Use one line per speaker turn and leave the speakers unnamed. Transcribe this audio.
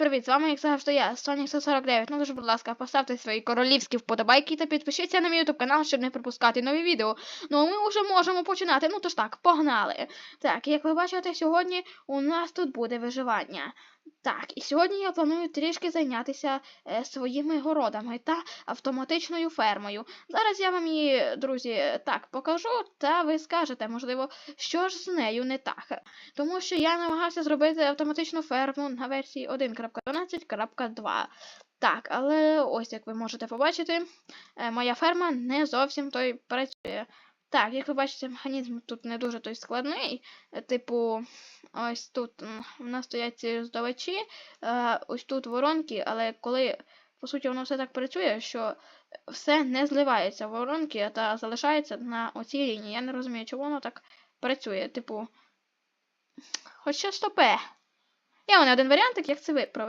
привіт! З вами, як завжди, я, Sonic 149. Ну дуже, будь ласка, поставте свої королівські вподобайки та підпишіться на мій YouTube канал, щоб не пропускати нові відео. Ну, а ми вже можемо починати. Ну тож так, погнали. Так, як ви бачите, сьогодні у нас тут буде виживання. Так, і сьогодні я планую трішки зайнятися е, своїми городами та автоматичною фермою. Зараз я вам її, друзі, так покажу, та ви скажете, можливо, що ж з нею не так. Тому що я намагався зробити автоматичну ферму на версії 1.12.2. Так, але ось як ви можете побачити, е, моя ферма не зовсім той працює. Так, як ви бачите, механізм тут не дуже той складний. Е, Типу, ось тут у нас стоять ці здавачі, е, ось тут воронки, але коли по суті воно все так працює, що все не зливається в воронки, та залишається на оцій лінії. Я не розумію, чому воно так працює. Типу. Хоча стопе. Є вони один варіант, як це виправити.